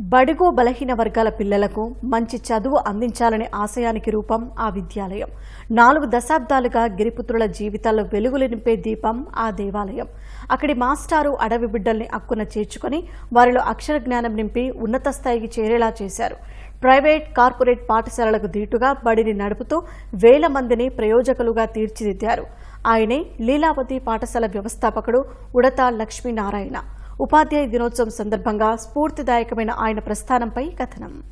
బడుగు బలహీన వర్గాల పిల్లలకు మంచి చదువు అందించాలనే ఆశయానికి రూపం ఆ విద్యాలయం. నాలుగు దశాబ్దాలుగా గిరిపుత్రుల జీవితాల్లో వెలుగులు నింపే దీపం ఆ దేవాలయం. అక్కడి మాస్టారు అడవి బిడ్డల్ని అక్కున చేర్చుకొని వారిలో అక్షర జ్ఞానం నింపి ఉన్నత స్థాయికి చేరేలా చేశారు. ప్రైవేట్ కార్పొరేట్ పాఠశాలలకు ధీటుగా బడిని నడుపుతూ వేల మందిని ప్రయోజకులుగా తీర్చిదిద్దారు. ఆయనే లీలావతి పాఠశాల వ్యవస్థాపకుడు ఉడత లక్ష్మీనారాయణ. ఉపాధ్యాయ దినోత్సవం సందర్భంగా స్ఫూర్తిదాయకమైన ఆయన ప్రస్థానంపై కథనం.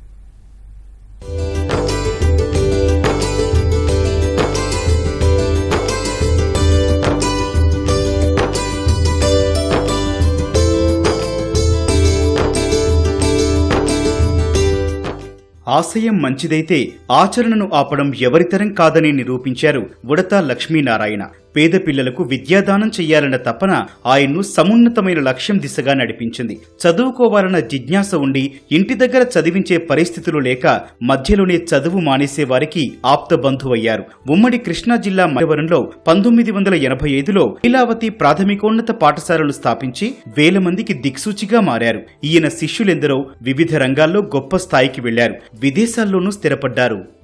ఆశయం మంచిదైతే ఆచరణను ఆపడం ఎవరితరం కాదని నిరూపించారు ఉడత లక్ష్మీనారాయణ. పేద పిల్లలకు విద్యాదానం చెయ్యాలన్న తపన ఆయన్ను సమున్నతమైన లక్ష్యం దిశగా నడిపించింది. చదువుకోవాలన్న జిజ్ఞాస ఉండి ఇంటి దగ్గర చదివించే పరిస్థితులు లేక మధ్యలోనే చదువు మానేసే వారికి ఆప్త బంధువయ్యారు. ఉమ్మడి కృష్ణా జిల్లా మైవరంలో పంతొమ్మిది వందల ఎనభై ఐదులో లీలావతి ప్రాథమికోన్నత పాఠశాలలు స్థాపించి వేల మందికి దిక్సూచిగా మారారు. ఈయన శిష్యులెందరో వివిధ రంగాల్లో గొప్ప స్థాయికి వెళ్ళారు. విదేశాల్లోనూ స్థిరపడ్డారు.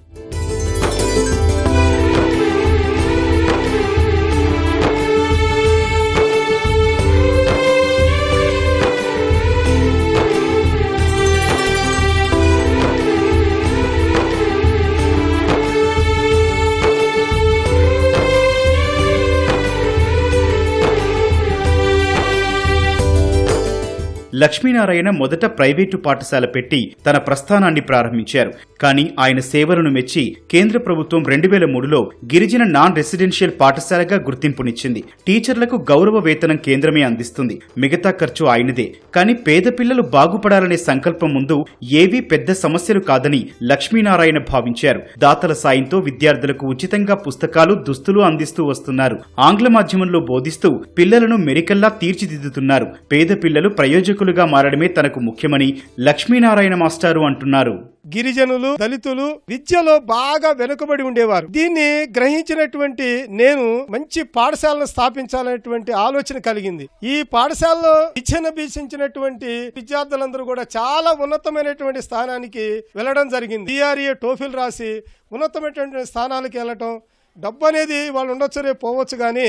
లక్ష్మీనారాయణ మొదట ప్రైవేటు పాఠశాల పెట్టి తన ప్రస్థానాన్ని ప్రారంభించారు. కానీ ఆయన సేవలను మెచ్చి కేంద్ర ప్రభుత్వం రెండు వేల మూడులో గిరిజన నాన్ రెసిడెన్షియల్ పాఠశాలగా గుర్తింపునిచ్చింది. టీచర్లకు గౌరవ వేతనం కేంద్రమే అందిస్తుంది. మిగతా ఖర్చు ఆయనదే. కానీ పేద పిల్లలు బాగుపడాలనే సంకల్పం ముందు ఏవీ పెద్ద సమస్యలు కాదని లక్ష్మీనారాయణ భావించారు. దాతల సాయంతో విద్యార్థులకు ఉచితంగా పుస్తకాలు దుస్తులు అందిస్తూ వస్తున్నారు. ఆంగ్ల మాధ్యమంలో బోధిస్తూ పిల్లలను మెరికల్లా తీర్చిదిద్దుతున్నారు. పేద పిల్లలు ప్రయోజకులు ప్రయోజకులుగా మారడమే తనకు ముఖ్యమని లక్ష్మీనారాయణ మాస్టారు అంటున్నారు. గిరిజనులు దళితులు విద్యలో బాగా వెనుకబడి ఉండేవారు. దీన్ని గ్రహించినటువంటి నేను మంచి పాఠశాలను స్థాపించాలనేటువంటి ఆలోచన కలిగింది. ఈ పాఠశాలలో విచ్ఛిన్నభీషించినటువంటి విద్యార్థులందరూ కూడా చాలా ఉన్నతమైనటువంటి స్థానానికి వెళ్ళడం జరిగింది. డిఆర్ఏ టోఫీలు రాసి ఉన్నతమైనటువంటి స్థానాలకు వెళ్ళటం డబ్బు అనేది వాళ్ళు ఉండొచ్చు రేపు పోవచ్చు కానీ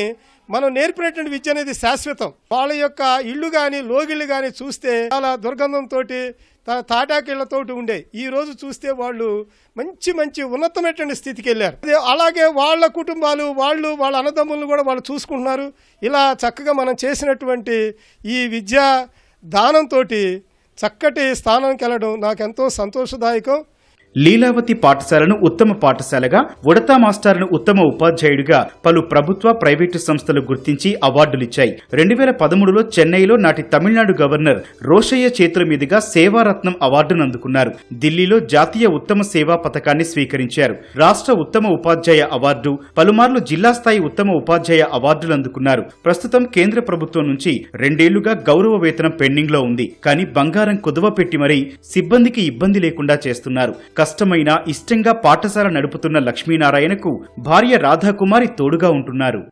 మనం నేర్పినటువంటి విద్య అనేది శాశ్వతం. వాళ్ళ యొక్క ఇల్లు కానీ లోగిళ్ళు కానీ చూస్తే చాలా దుర్గంధంతో తాటాకిళ్ళతో ఉండే. ఈ రోజు చూస్తే వాళ్ళు మంచి మంచి ఉన్నతమైనటువంటి స్థితికి వెళ్ళారు. అలాగే వాళ్ళ కుటుంబాలు వాళ్ళు వాళ్ళ అన్నదమ్ములను కూడా వాళ్ళు చూసుకుంటున్నారు. ఇలా చక్కగా మనం చేసినటువంటి ఈ విద్యా దానంతో చక్కటి స్థానానికి వెళ్ళడం నాకెంతో సంతోషదాయకం. లీలావతి పాఠశాలను ఉత్తమ పాఠశాలగా ఉడతా మాస్టార్ను ఉత్తమ ఉపాధ్యాయుడిగా పలు ప్రభుత్వ ప్రైవేటు సంస్థలు గుర్తించి అవార్డులిచ్చాయి. రెండు వేల పదమూడులో చెన్నైలో నాటి తమిళనాడు గవర్నర్ రోషయ్య చేతుల మీదుగా సేవారత్నం అవార్డును అందుకున్నారు. ఢిల్లీలో జాతీయ ఉత్తమ సేవా పథకాన్ని స్వీకరించారు. రాష్ట్ర ఉత్తమ ఉపాధ్యాయ అవార్డు పలుమార్లు జిల్లా స్థాయి ఉత్తమ ఉపాధ్యాయ అవార్డులు అందుకున్నారు. ప్రస్తుతం కేంద్ర ప్రభుత్వం నుంచి రెండేళ్ళుగా గౌరవ వేతనం పెండింగ్లో ఉంది. కానీ బంగారం కుదువ పెట్టి మరీ సిబ్బందికి ఇబ్బంది లేకుండా చేస్తున్నారు. కష్టమైన ఇష్టంగా పాఠశాల నడుపుతున్న లక్ష్మీనారాయణకు భార్య రాధాకుమారి తోడుగా ఉంటున్నారు.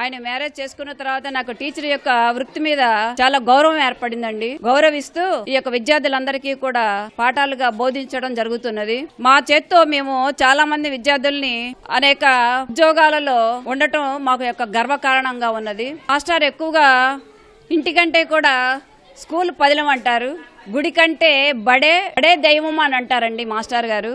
ఆయన మ్యారేజ్ చేసుకున్న తర్వాత నాకు టీచర్ యొక్క వృత్తి మీద చాలా గౌరవం ఏర్పడిందండి. గౌరవిస్తూ ఈ యొక్క విద్యార్థులందరికీ కూడా పాఠాలుగా బోధించడం జరుగుతున్నది. మా చేత్తో మేము చాలా మంది విద్యార్థుల్ని అనేక ఉద్యోగాలలో ఉండటం మాకు యొక్క గర్వకారణంగా ఉన్నది. మాస్టర్ ఎక్కువగా ఇంటికంటే కూడా స్కూల్ పదిలం అంటారు. గుడి కంటే బడే బడే దైవం అని అంటారండి మాస్టర్ గారు.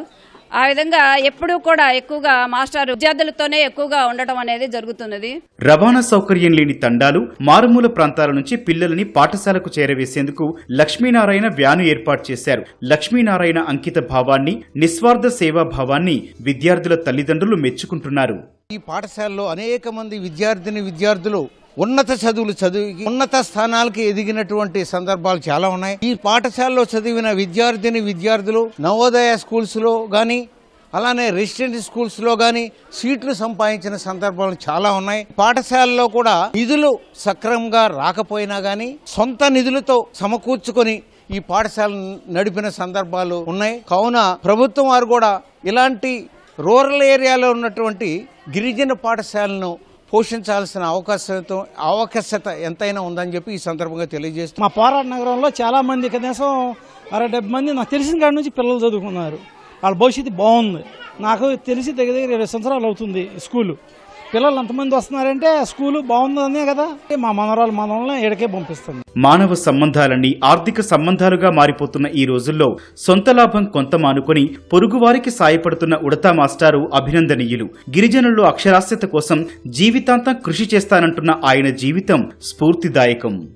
ఆ విధంగా ఎప్పుడూ కూడా ఎక్కువగా మాస్టర్ విద్యార్థులతోనే ఎక్కువగా ఉండటం అనేది జరుగుతున్నది. రవాణా సౌకర్యం లేని తండాలు మారుమూల ప్రాంతాల నుంచి పిల్లలని పాఠశాలకు చేరవేసేందుకు లక్ష్మీనారాయణ వ్యాను ఏర్పాటు చేశారు. లక్ష్మీనారాయణ అంకిత భావాన్ని నిస్వార్థ సేవా భావాన్ని విద్యార్థుల తల్లిదండ్రులు మెచ్చుకుంటున్నారు. ఈ పాఠశాలలో అనేక మంది విద్యార్థిని విద్యార్థులు ఉన్నత చదువులు చదివి ఉన్నత స్థానాలకి ఎదిగినటువంటి సందర్భాలు చాలా ఉన్నాయి. ఈ పాఠశాలలో చదివిన విద్యార్థిని విద్యార్థులు నవోదయ స్కూల్స్లో కానీ అలానే రెసిడెంట్ స్కూల్స్లో కానీ సీట్లు సంపాదించిన సందర్భాలు చాలా ఉన్నాయి. పాఠశాలలో కూడా నిధులు సక్రమంగా రాకపోయినా కానీ సొంత నిధులతో సమకూర్చుకొని ఈ పాఠశాల నడిపిన సందర్భాలు ఉన్నాయి. కావున ప్రభుత్వం వారు కూడా ఇలాంటి రూరల్ ఏరియాలో ఉన్నటువంటి గిరిజన పాఠశాలను పోషించాల్సిన అవకాశం అవకాశత ఎంతైనా ఉందని చెప్పి ఈ సందర్భంగా తెలియజేస్తూ మా పోరాట నగరంలో చాలా మంది కనీసం అరవై డెబ్బై మంది నాకు తెలిసిన కాడి నుంచి పిల్లలు చదువుకున్నారు. వాళ్ళ భవిష్యత్తు బాగుంది. నాకు తెలిసి దగ్గర దగ్గర ఇరవై సంవత్సరాలు అవుతుంది స్కూలు. పిల్లలు ఎంతమంది వస్తున్నారంటే స్కూలు బాగుందనే కదా. మా మనవరాలు మనల్ని ఎడకే పంపిస్తుంది. మానవ సంబంధాలన్నీ ఆర్థిక సంబంధాలుగా మారిపోతున్న ఈ రోజుల్లో సొంత లాభం కొంత మానుకొని పొరుగువారికి సాయపడుతున్న ఉడతా మాస్టారు అభినందనీయులు. గిరిజనుల్లో అక్షరాస్యత కోసం జీవితాంతం కృషి చేస్తానంటున్న ఆయన జీవితం స్ఫూర్తిదాయకం.